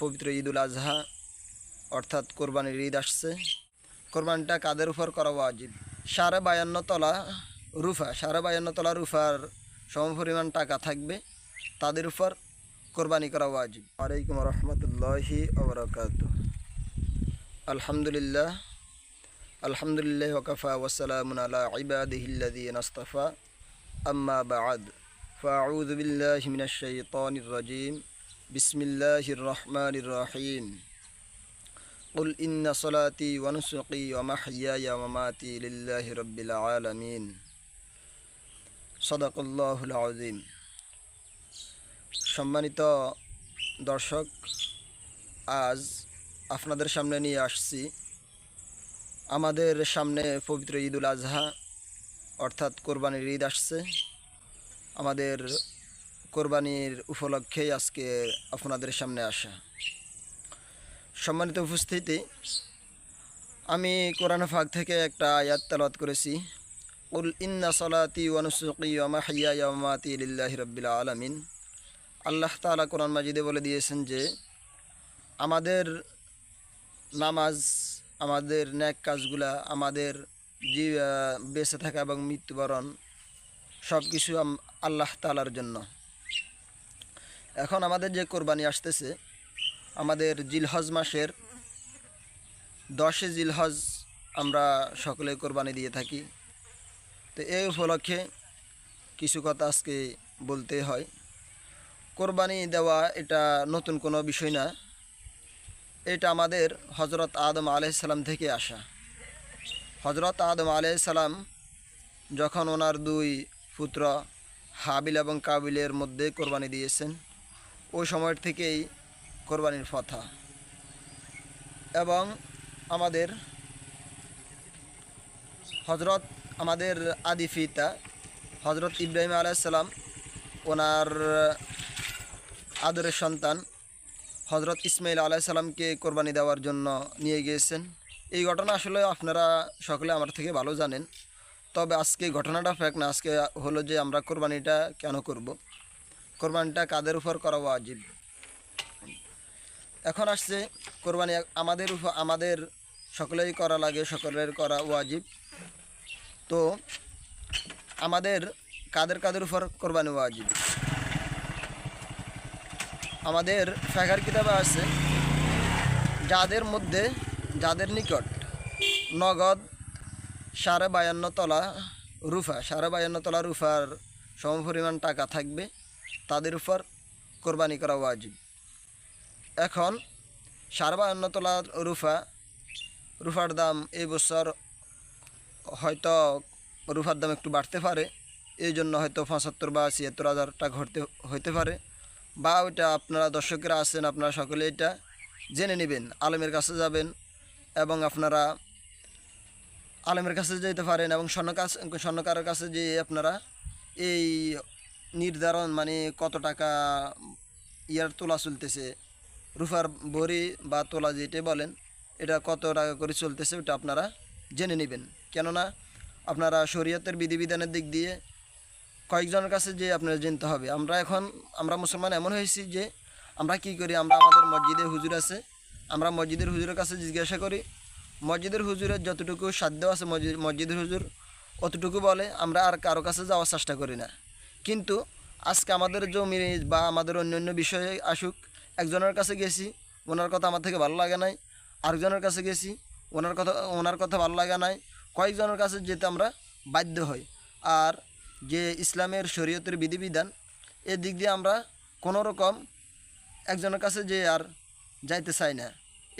পবিত্র ঈদুল আজহা অর্থাৎ কোরবানির ঈদ আসছে কোরবানিটা কাদের উপর করা ওয়াজিব সাড়ে বায়ান্ন তলা রুফা সাড়ে বায়ান্ন তলা রুফার সম পরিমাণ টাকা থাকবে তাদের উপর কোরবানি করা ওয়াজিব আলাইকুম রহমতুল্লাহি ওবরাকাত আলহামদুলিল্লাহ আলহামদুলিল্লাহ ওকাফা ওসালামুন আলা ইবাদিহিল্লাদিন আস্তাফা আম্মা বাদ فأعوذ بالله من الشيطان الرجيم بسم الله الرحمن الرحيم قل إن صلاتي ونسقي ومحياي ومماتي لله رب العالمين صدق الله العظيم সম্মানিত দর্শক আজ আপনাদের সামনে নিয়ে আসছি আমাদের সামনে পবিত্র ঈদুল আজহা অর্থাৎ কোরবানির ঈদ আসছে আমাদের কোরবানির উপলক্ষেই আজকে আপনাদের সামনে আসা। সম্মানিত উপস্থিতি আমি কোরআন ফাঁক থেকে একটা আয়াত তালাত করেছি। উল ইন্না সলাতি ওয়ানুসুকি ওয়ামাহিয়া ইয়ামাতি লিল্লাহি রব্বিল আলামিন। আল্লাহ তাআলা কোরআন মাজিদে বলে দিয়েছেন যে আমাদের নামাজ আমাদের ন্যাক কাজগুলা আমাদের আহ, বেঁচে থাকা এবং মৃত্যুবরণ সব কিছু আল্লাহ তালার জন্য। এখন আমাদের যে কোরবানি আসতেছে, আমাদের জিলহজ মাসের দশে জিলহজ আমরা সকলে কোরবানি দিয়ে থাকি। তো এই উপলক্ষে কিছু কথা আজকে বলতে হয়। কোরবানি দেওয়া এটা নতুন কোনো বিষয় না, এটা আমাদের হজরত আদম আলাইসাল্লাম থেকে আসা। হজরত আদম আলাইসাল্লাম যখন ওনার দুই পুত্র হাবিল এবং কাবিলের মধ্যে কোরবানি দিয়েছেন ওই সময় থেকেই কোরবানির প্রথা। এবং আমাদের হজরত আমাদের আদি ফিতা হজরত ইব্রাহিম আলাইসাল্লাম ওনার আদরের সন্তান হজরত ইসমাইল আলাইসাল্লামকে কোরবানি দেওয়ার জন্য নিয়ে গিয়েছেন। এই ঘটনা আসলে আপনারা সকলে আমার থেকে ভালো জানেন। তবে আজকে ঘটনাটা ফেক না, আজকে হলো যে আমরা কোরবানিটা কেন করব? কোরবানিটা কাদের উপর করা ওয়াজিব? এখন আসছে কোরবানি আমাদের উপর আমাদের সকলেই করা লাগে, সকলের করা ওয়াজিব। তো আমাদের কাদের কাদের উপর কোরবানি ওয়াজিব? আমাদের ফেকার কিতাবে আছে, যাদের মধ্যে, যাদের নিকট নগদ সাড়ে বায়ান্ন তলা রুফা, সাড়ে বায়ান্ন তলা রুফার সমপরিমাণ টাকা থাকবে। তাদের উপর কোরবানি করা ওয়াজিব। এখন সাড়ে বায়ান্ন তলা রুফা, রুফার দাম এই বছর হয়তো রুফার দাম একটু বাড়তে পারে, এই জন্য হয়তো পঁচাত্তর বা ছিয়াত্তর হাজার টাকা হতে হতে পারে। বা ওইটা আপনারা দর্শকেরা আছেন, আপনারা সকলে এটা জেনে নেবেন, আলমের কাছে যাবেন এবং আপনারা আলমের কাছে যেতে পারেন এবং স্বর্ণকার স্বর্ণকারের কাছে যেয়ে আপনারা এই নির্ধারণ মানে কত টাকা ইয়ার তোলা চলতেছে, রুফার ভরি বা তোলা যেটা বলেন, এটা কত টাকা করে চলতেছে ওটা আপনারা জেনে নেবেন। কেননা আপনারা শরীয়তের বিধিবিধানের দিক দিয়ে কয়েকজনের কাছে যে আপনারা জানতে হবে। আমরা এখন, আমরা মুসলমান এমন হয়েছি যে আমরা কি করি, আমরা আমাদের মসজিদে হুজুর আছে, আমরা মসজিদের হুজুরের কাছে জিজ্ঞাসা করি, মসজিদের হুজুরের যতটুকু সাধ্য আছে মসজিদ- মসজিদের হুজুর অতটুকু বলে, আমরা আর কারও কাছে যাওয়ার চেষ্টা করি না। কিন্তু আজকে আমাদের জমি বা আমাদের অন্য অন্য বিষয়ে আসুক, একজনের কাছে গেছি, ওনার কথা আমার থেকে ভালো লাগে নাই, আরেকজনের কাছে গেছি, ওনার কথা ওনার কথা ভালো লাগে নাই, কয়েকজনের কাছে যেতে আমরা বাধ্য হই। আর যে ইসলামের শরীয়তের বিধিবিধান এর দিক দিয়ে আমরা কোনো রকম একজনের কাছে যে আর যাইতে চাই না,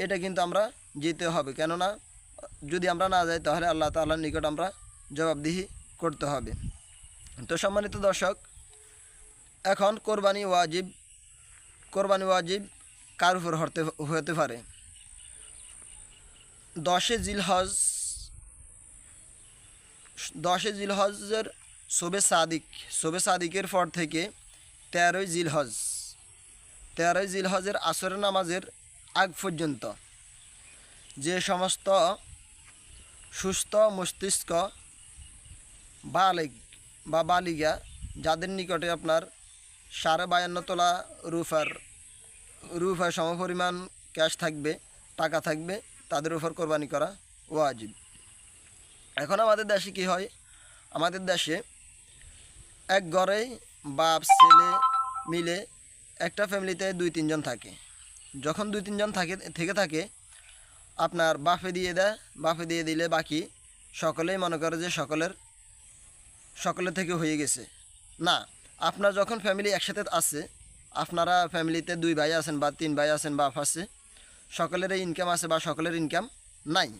এটা কিন্তু আমরা যেতে হবে। কেননা, যদি আমরা না যাই, তাহলে আল্লাহ তাআলার নিকট আমরা জবাবদিহি করতে হবে। তো সম্মানিত দর্শক, এখন কোরবানি ওয়াজিব কোরবানি ওয়াজিব কার উপর হতে হতে পারে? দশে জিলহজ, দশে জিলহজের শোবে সাদিক শোবে সাদিকের পর থেকে তেরোই জিলহজ, তেরোই জিলহজের আসরের নামাজের আগ পর্যন্ত যে সমস্ত সুস্থ মস্তিষ্ক বালিগ বা বালিগা, যাদের নিকটে আপনার সাড়ে বায়ান্ন তোলা রুফার, রুফায় সমপরিমাণ ক্যাশ থাকবে, টাকা থাকবে, তাদের উপর কোরবানি করা ওয়াজিব। এখন আমাদের দেশে কি হয়? আমাদের দেশে এক ঘরেই বাপ, ছেলে মিলে একটা ফ্যামিলিতে দুই, তিনজন থাকে। যখন দুই, তিনজন থাকে, থেকে থাকে, আপনার বাফে দিয়ে দেয় বাফে দিয়ে দিলে বাকি সকলেই মনে করে যে সকলের সকলের থেকে হয়ে গেছে। না, আপনার যখন ফ্যামিলি একসাথে আছে, আপনারা ফ্যামিলিতে দুই ভাই আছেন বা তিন ভাই আছেন বাপ আছে, সকলেরই ইনকাম আছে বা সকলের ইনকাম নাই।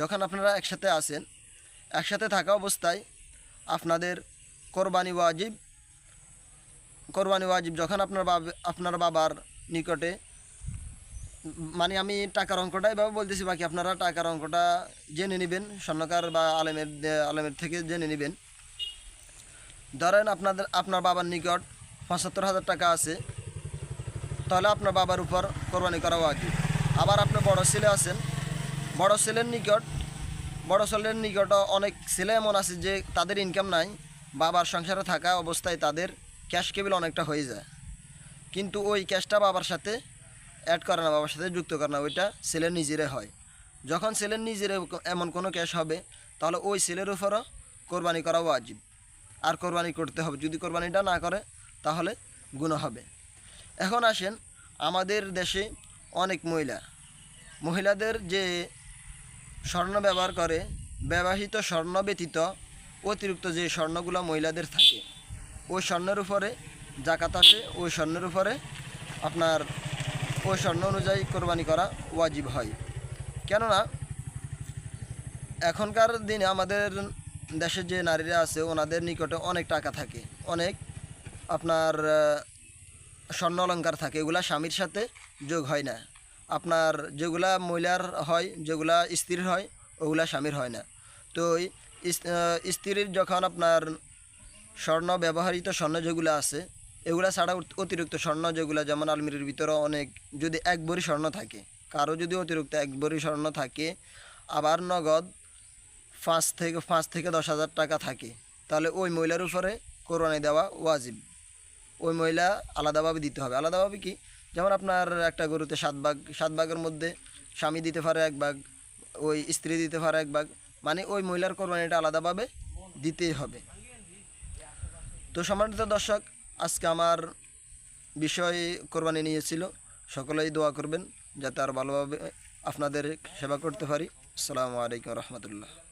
যখন আপনারা একসাথে আছেন, একসাথে থাকা অবস্থায় আপনাদের কোরবানি ওয়াজিব কোরবানি ওয়াজিব যখন আপনার আপনার বাবার নিকটে মানে আমি টাকার অঙ্কটা এভাবে বলতেছি, বাকি আপনারা টাকার অঙ্কটা জেনে নেবেন, স্বর্ণকার বা আলেমের আলেমের থেকে জেনে নেবেন। ধরেন আপনাদের, আপনার বাবার নিকট পঁচাত্তর হাজার টাকা আছে, তাহলে আপনার বাবার উপর কোরবানি করা উচিত আবার আপনার বড় ছেলে আছেন, বড় ছেলের নিকট, বড় ছেলের নিকট অনেক ছেলে এমন আছে যে তাদের ইনকাম নাই, বাবার সংসারে থাকা অবস্থায় তাদের ক্যাশ কেবিল অনেকটা হয়ে যায়। কিন্তু ওই ক্যাশটা বাবার সাথে অ্যাড করে না, বাবার সাথে যুক্ত করে না, ওইটা ছেলের নিজেরে হয়। যখন ছেলের নিজের এমন কোনো ক্যাশ হবে, তাহলে ওই ছেলের উপরও কোরবানি করা ওয়াজিব। আর কোরবানি করতে হবে। যদি কোরবানিটা না করে, তাহলে গুণ হবে। এখন আসেন, আমাদের দেশে অনেক মহিলা। মহিলাদের যে স্বর্ণ ব্যবহার করে, ব্যবহৃত স্বর্ণ ব্যতীত অতিরিক্ত যে স্বর্ণগুলো মহিলাদের থাকে, ওই স্বর্ণের উপরে জাকাত আসে, ওই স্বর্ণের উপরে আপনার ওই স্বর্ণ অনুযায়ী কোরবানি করা ওয়াজিব হয়। কেননা, এখনকার দিনে আমাদের দেশের যে নারীরা আছে, ওনাদের নিকটে অনেক টাকা থাকে, অনেক আপনার স্বর্ণ অলঙ্কার থাকে, এগুলা স্বামীর সাথে যোগ হয় না। আপনার যেগুলা মহিলার হয়, যেগুলা স্ত্রীর হয়, ওগুলা স্বামীর হয় না। তো স্ত্রীর যখন আপনার স্বর্ণ ব্যবহৃত স্বর্ণ যেগুলো আছে, এগুলা ছাড়া অতিরিক্ত স্বর্ণ যেগুলো, যেমন আলমিরির ভিতরে অনেক, যদি এক ভরি স্বর্ণ থাকে, কারও যদি অতিরিক্ত এক ভরি স্বর্ণ থাকে, আবার নগদ পাঁচ থেকে পাঁচ থেকে দশ হাজার টাকা থাকে। তাহলে ওই মহিলার উপরে কোরবানি দেওয়া ওয়াজিব। ওই মহিলা আলাদাভাবে দিতে হবে। আলাদাভাবে কি? যেমন আপনার একটা গরুতে সাত ভাগ সাত ভাগের মধ্যে স্বামী দিতে পারে এক ভাগ, ওই স্ত্রী দিতে পারে এক ভাগ। মানে ওই মহিলার কোরবানিটা আলাদাভাবে দিতেই হবে। তো সম্মানিত দর্শক, আজকে আমার বিষয় কোরবানি নিয়েছিল সকলেই দোয়া করবেন যাতে আর ভালোভাবে আপনাদের সেবা করতে পারি। আসসালামু আলাইকুম রহমতুল্লাহ।